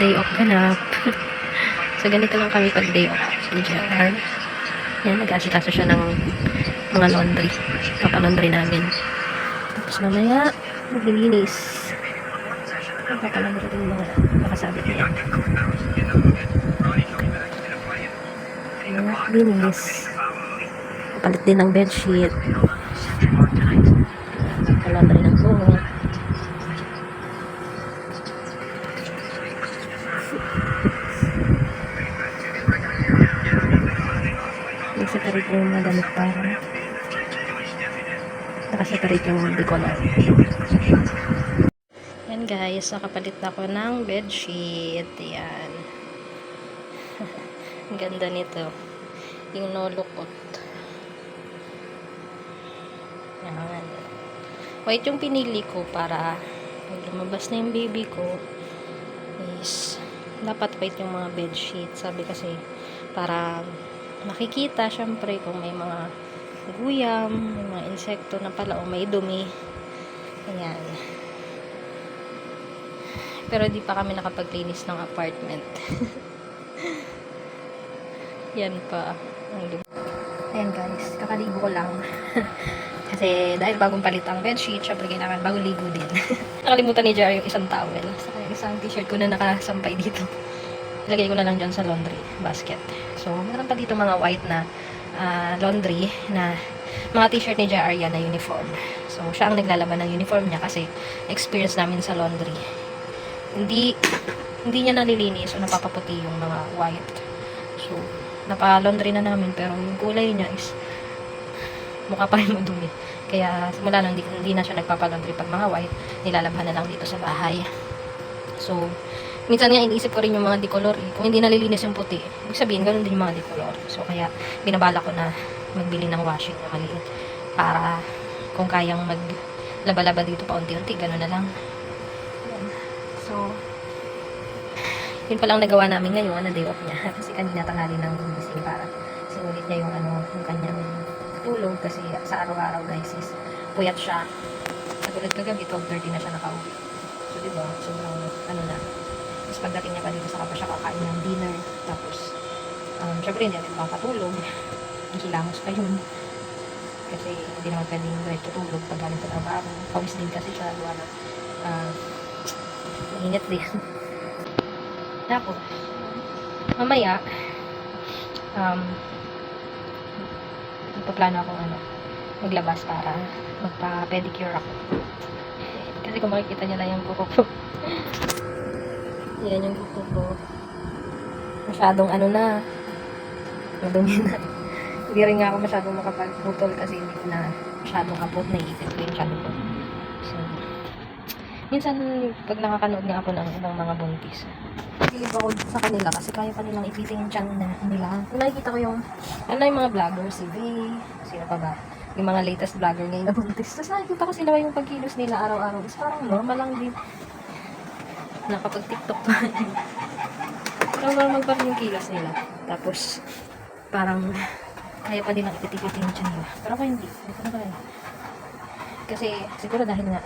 Day off ganap. so, ganito lang kami pag day off. Sa JR. Yan, nag-asikaso siya ng mga laundry. Papalaundry namin. Tapos mamaya, maglilinis. Papalaundry yung mga nakasabit niya. Mamaya, linis. Palit din ng bedsheet. Papalaundry ng buhok. Nag-separate yung mga damit para nakaseparate yung decolor. Yan guys, nakapalit ako ng bedsheet. Yan. Ang ganda nito. Yung no lukot. Yan. White yung pinili ko para lumabas na yung baby ko is dapat white yung mga bedsheet. Sabi kasi para makikita syempre kung may mga guyam, may mga insekto na pala o may dumi. Ayan. Pero di pa kami nakapaglinis ng apartment. Yan pa. Ang dumi. Ayan guys, kakaligo ko lang. Kasi dahil bagong palit ang bedsheet, syempre kailangan bagong ligo din. Nakalimutan ni Jar yung isang towel. Saka yung isang t-shirt ko na nakasampay dito. Ilagay ko na lang dyan sa laundry basket. So, meron pa dito mga white na ah, laundry na mga t-shirt ni JR yan na uniform. So, siya ang naglalaban ng uniform niya kasi experience namin sa laundry. Hindi hindi niya nalilinis o napapaputi yung mga white. So, napa-laundry na namin pero yung kulay niya is mukha pa rin madumi. Kaya simula nang hindi, hindi na siya nagpapalaundry pag mga white, nilalabhan na lang dito sa bahay. So, minsan nga iniisip ko rin yung mga decolor eh. Kung hindi nalilinis yung puti, ibig sabihin, ganun din yung mga decolor. So, kaya binabala ko na magbili ng washing na maliit para kung kayang maglaba-laba dito pa unti-unti, ganun na lang. So, yun pa lang nagawa namin ngayon na day off niya. Kasi kanina tanghali nang gumising para sinulit niya yung ano, yung kanyang tulog kasi sa araw-araw guys is puyat siya. Katulad kagabi, 12.30 na siya nakauwi. So, di ba, sobrang ano na, tapos pagdating niya pa dito sa kapwa siya kakain ng dinner. Tapos, um, syempre hindi natin makakatulog. Kilamos pa yun. Kasi hindi naman pwedeng diretso tulog pag galing sa trabaho. Pawis din kasi siya. Gawa na, uh, mainit din. Tapos, mamaya, um, magpaplano akong ano, maglabas para magpa-pedicure ako. Kasi kung makikita niyo lang yung kuko ko. Yan yung kuko ko. Masyadong ano na. Madumi na. Hindi rin nga ako masyadong makapagputol kasi hindi ko na masyadong abot na iipit ko yung channel ko. So, minsan pag nakakanood nga ako ng ibang mga buntis, Pilig ako sa kanila kasi kaya pa nilang ipitin yung channel na nila. Kung nakikita ko yung, ano yung mga vlogger, si Vay, sino pa ba? Yung mga latest vlogger ngayon na buntis. Tapos nakikita ko sila yung pagkilos nila araw-araw. Is parang normal lang din. Nakapag-tiktok pa. normal pa rin yung kilos nila. Tapos, parang, kaya pa din ang ipitin yung channel nila. Pero ako hindi. Hindi ko na kaya. Kasi, siguro dahil nga,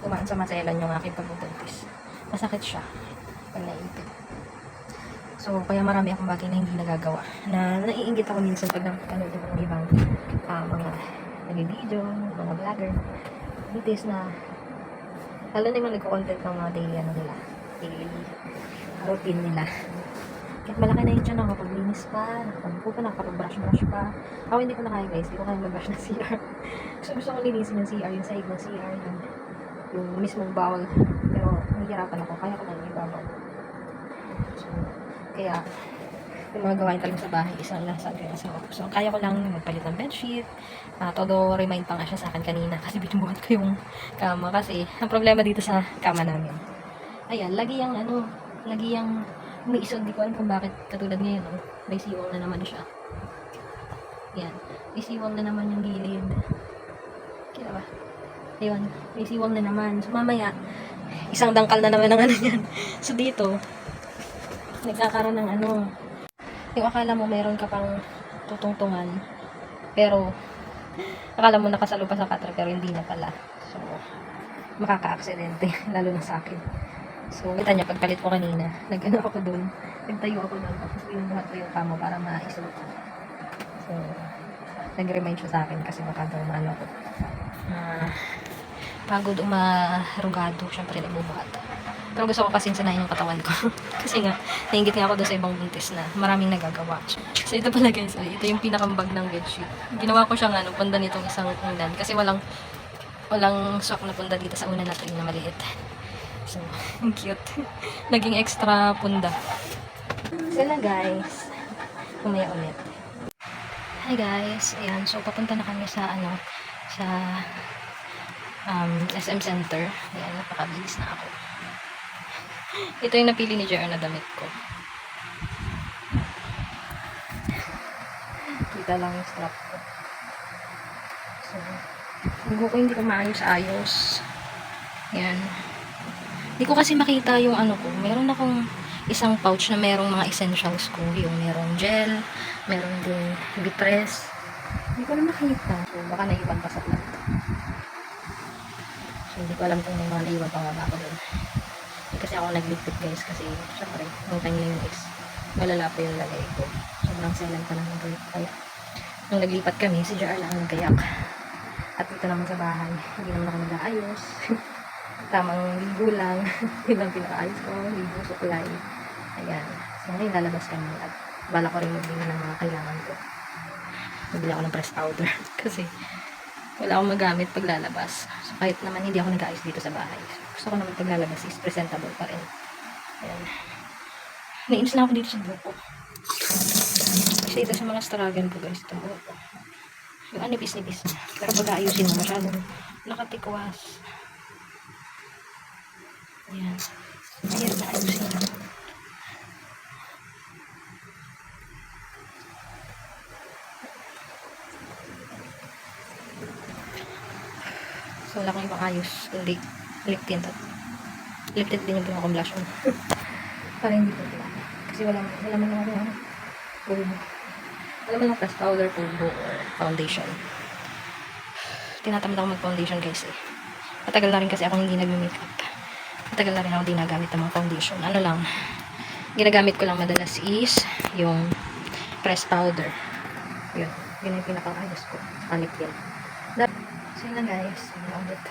kumaan sa maselan yung aking pagbubuntis. Masakit siya pag naiipit. So, kaya marami akong bagay na hindi nagagawa. Na naiingit ako minsan pag napanood ng ibang ah, mga nag-video, mga vlogger. Bitis na lalo na yung nagko-content ng mga daily ano nila. Daily routine nila. Kahit malaki na yung tiyan ako, paglinis pa, nakapagpo pa, nakapag-brush-brush pa. Ako hindi ko na kaya guys, hindi ko kaya mag-brush ng CR. gusto gusto ko linisin yung CR, yung side ng CR, yung, yung mismong bowl. Pero nahihirapan ako, kaya ko lang yung ibabaw. So, kaya, yung mga gawain talaga sa bahay, isang lang sa akin asawa ko. So, kaya ko lang magpalit ng bedsheet. Uh, todo remind pa nga siya sa akin kanina kasi binubuhat ko yung kama. Kasi, ang problema dito sa kama namin. Ayan, lagi yung ano, lagi yung may isang, di ko alam kung bakit katulad ngayon, oh, may siwang na naman siya. Yan, may siwang na naman yung gilid. Kaya ba? Ayun, may siwang na naman. So, mamaya, isang dangkal na naman ang ano yan. So, dito, nagkakaroon ng ano, yung akala mo meron ka pang tutungtungan, pero, akala mo nakasalo pa sa katra, pero hindi na pala. So, makaka-aksidente, lalo na sa akin. So, kita niya, pagpalit ko kanina, nag-ano ako doon, nagtayo ako doon, tapos pinubuhat ko yung kamo para maisuot. So, nag-remind siya sa akin kasi baka daw maano ko. Na, pagod o marugado, syempre nagbubuhat. Pero gusto ko kasi sanayin yung katawan ko. kasi nga, nainggit nga ako doon sa ibang buntis na maraming nagagawa. So, ito pala guys, ito yung pinakambag ng bedsheet. Ginawa ko siyang ano, punda nitong isang unan. Kasi walang, walang sock na punda dito sa unan na ito yung na maliit. So, ang cute. Naging extra punda. So na guys. Umaya ulit. Hi guys. Ayan. So, papunta na kami sa ano, sa um, SM Center. Ayan, napakabilis na ako. Ito yung napili ni JR na damit ko. Kita lang yung strap ko. So, Hugo ko hindi ko maayos-ayos. Yan. Hindi ko kasi makita yung ano ko. Meron akong isang pouch na merong mga essentials ko. Yung merong gel, meron din bitres. Hindi ko na makita. So, baka naiwan pa sa plant. Hindi ko alam kung may mga naiwan pa nga ba ako doon. Kasi ako nagligpit guys kasi syempre, nung time na yun is malala pa yung lagay ko. Sobrang selan pa ng break. Kaya, nung naglipat kami, si JR lang ang nagkayak. At dito naman sa bahay, hindi naman ako nag-aayos. Tamang ligo lang. Yun lang pinakaayos ko. Ligo, supply. Ayan. So ngayon lalabas kami at bala ko rin magbili ng mga kailangan ko. Magbili ako ng press powder. Kasi wala akong magamit pag lalabas. So kahit naman hindi ako nag-aayos dito sa bahay. Gusto ko naman pag lalabas is presentable pa rin. Ayan. Nainis na ako dito sa buhok ko. Kasi ito sa mga struggle ko guys. Ito buhok ko. Yung anipis-nipis na. Pero pag aayusin mo masyadong nakatikwas. Ayan. Ayan na ayusin. So, wala kang ibang ayos. Kundi, lip tint at lip tint din yung ginawa kong blush on. Para hindi po pula. Kasi wala, wala man lang ako ano. Pulbo. Wala man lang plus powder, pulbo, or foundation. Tinatamad ako mag-foundation guys eh. Matagal na rin kasi ako hindi nag-makeup. Matagal na rin ako hindi nagamit ng mga foundation. Ano lang, ginagamit ko lang madalas is yung press powder. Yun. Yun yung pinaka-ayos ko. Kanip yun. That, so yun lang guys. Lang ulit.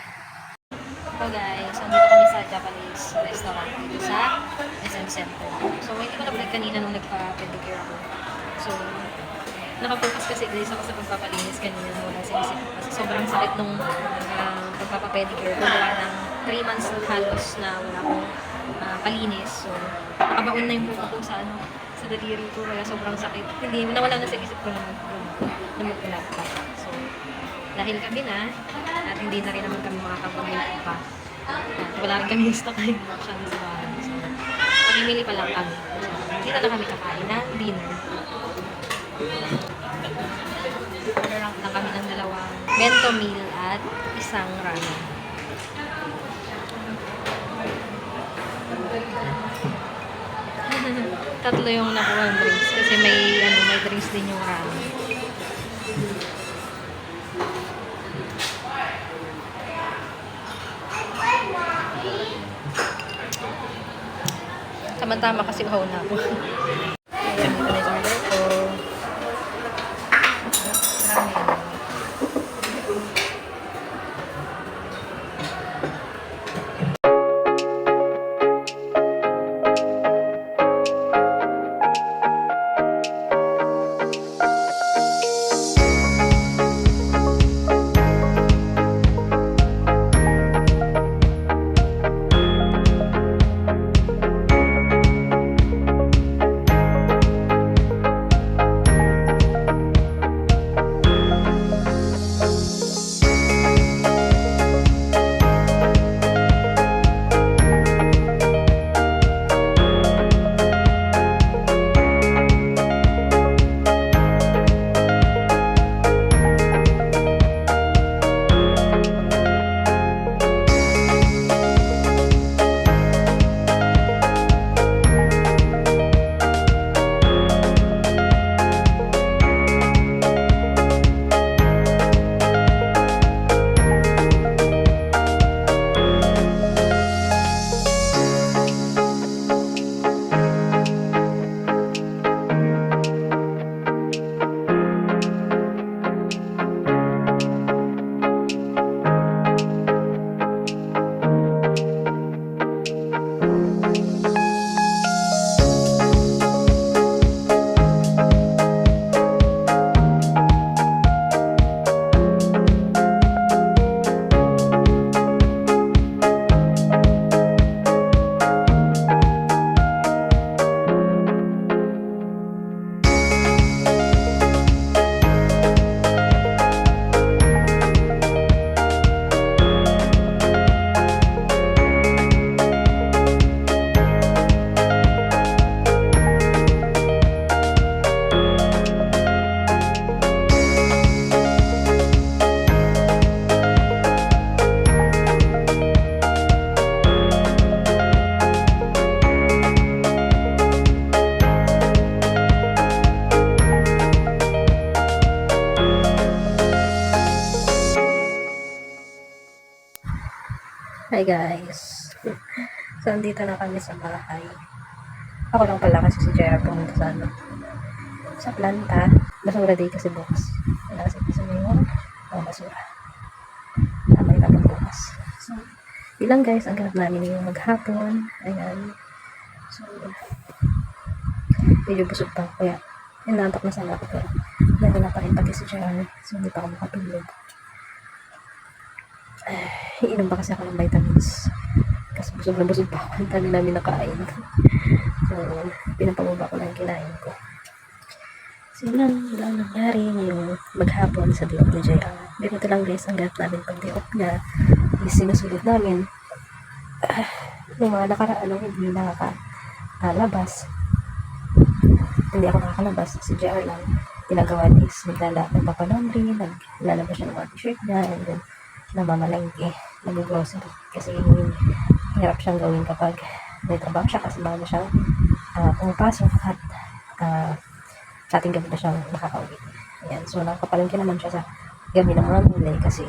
So guys, andito kami sa Japanese restaurant dito sa SM Center. So hindi ko na kanina nung nagpa-pedicure ako. So, nakafocus kasi guys ako sa pagpapalinis kanina nung wala sinisip. Kasi sobrang sakit nung uh, pagpapapedicure ko. Gawa ng 3 months halos na wala akong uh, palinis. So, nakabaon na yung buko ko sa ano, sa daliri ko. Kaya sobrang sakit. Hindi, nawala na sa isip ko na mag pa. So, dahil gabi na, at hindi na rin naman kami makakabuhay pa. At wala rin kami stock na yung masyado sa bahay. So, pamimili pa lang kami. So, dito na kami kakain na dinner. Order na kami ng dalawang bento meal at isang ramen. Tatlo yung nakuha ng drinks kasi may ano may drinks din yung ramen. Tama-tama kasi uhaw na ako. Hi guys. So, andito na kami sa bahay. Ako lang pala kasi si JR pumunta sa ano. Sa planta. Basura day kasi bukas. Wala kasi kasi may mga mga basura. Tama yung kapag bukas. So, ilang guys, ang ganap namin yung maghapon. Ayan. So, medyo busog pa. Kaya, inantok na sana ako. Pero, dahil na pa rin pati si JR. So, hindi pa ako makatulog. Iinom pa kasi ako ng vitamins. Kasi busog na busog pa ako. Ang dami namin nakain. So, pinapababa ko lang yung kinain ko. So, yun lang, wala nang nangyari ngayong maghapon sa day off ni JR. Ganito lang guys, ang ganap namin pag day off niya. Is sinusunod namin. Ah, yung mga nakaraan nung hindi nakakalabas. Hindi ako nakakalabas. Si JR lang. Ginagawa niya is naglala, nagpapalaundry, naglalabas siya ng mga t-shirt niya, and then namamalengke, nag-grocery. Kasi yun, hirap siyang gawin kapag may trabaho siya kasi bago siyang uh, pumapasok at uh, sa ating gabi na siyang nakakauwi. Ayan. So, nakakapalengke naman siya sa gabi ng mga mulay kasi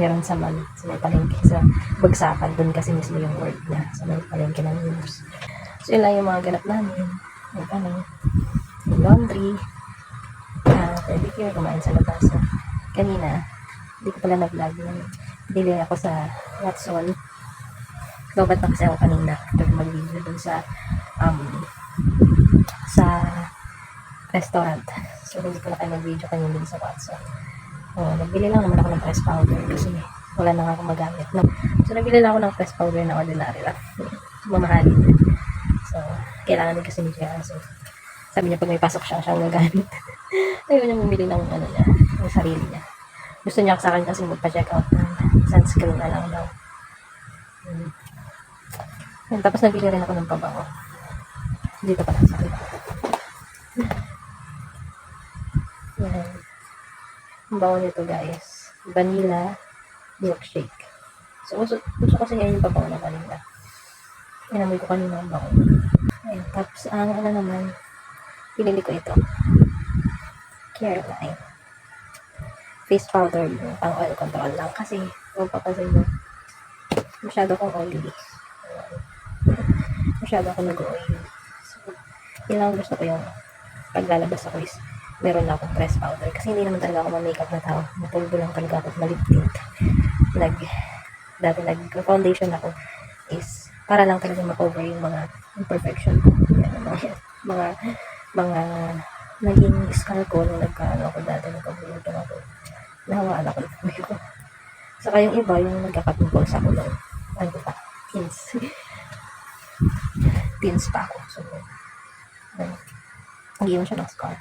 meron sa man, sa may palengke, sa bagsakan, dun kasi mismo yung word niya, sa may palengke ng news. So, yun lang yung mga ganap namin. Yung ano, yung laundry, uh, pedicure, kumain sa labas. Kanina, hindi ko pala nag-vlog yun. Bili ako sa Watson. Lobat na kasi ako kanina. Ito mag-video dun sa um, sa restaurant. So, hindi ko na kayo mag-video kanina dun sa Watson. So, nagbili lang naman ako ng press powder kasi wala na nga ako magamit. No? So, nabili lang ako ng press powder na ordinary lang. Mamahalin. So, kailangan din kasi ni Jaya. So, sabi niya pag may pasok siya, siyang gagamit. Ayaw niya bumili ng ano niya, ng sarili niya. Gusto niya sa akin kasi magpa-check out ng sunscreen na lang daw. Hmm. Yan, tapos nabili rin ako ng pabango. Dito pa lang sa akin. Yan. Ang bango nito guys. Vanilla milkshake. So, gusto, gusto kasi ngayon yung pabango ng kanina. Inamoy ko kanina ang bango. Ayan. Tapos, ang ano naman, pinili ko ito. Caroline face powder yung pang oil control lang. Kasi kung papansin mo masyado akong oily. Masyado ako nag-oily so yun lang gusto ko yung paglalabas ako is meron na akong press powder. Kasi hindi naman talaga ako ma-makeup na tao. Mapulbo lang talaga ako malip tint nag dati nag foundation ako is para lang talaga ma-cover yung mga imperfection ko. Mga mga mga naging scar ko nung nagkaano ako dati nagkabulutong ako nahawaan ako ng ko. Saka yung iba, yung nagkaka-pimples ako ng, ano pa, teens. teens pa ako. So, ano, nag-iwan siya ng scar.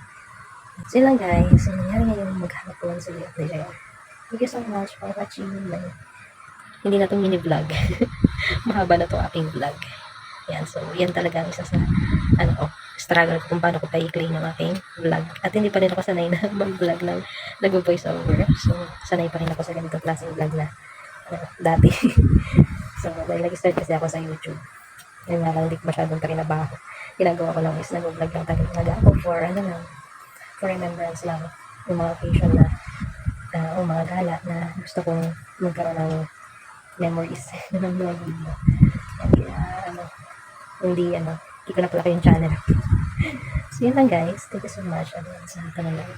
Lang guys. So, nangyari ngayon maghanap ko lang sa ni Jaya. Thank you so much for watching my hindi na itong mini-vlog. Mahaba na itong aking vlog. Yan, so, yan talaga ang isa sa, ano ko, struggle kung paano ko pa-i-clean ang aking vlog. At hindi pa rin ako sanay na mag-vlog ng nag-voice over. So, sanay pa rin ako sa ganitong klaseng vlog na uh, dati. so, dahil nag-start kasi ako sa YouTube. Yun nga lang, hindi ko masyadong trinabaho. Ginagawa ko lang is nag-vlog lang talaga ako for, ano lang, for remembrance lang. Yung mga occasion na, uh, o mga gala na gusto kong magkaroon ng memories ng mga video. Kaya, ano, hindi, ano, hindi ko na pala kayong channel. so, yun lang guys. Thank you so much. Again, sa kanilang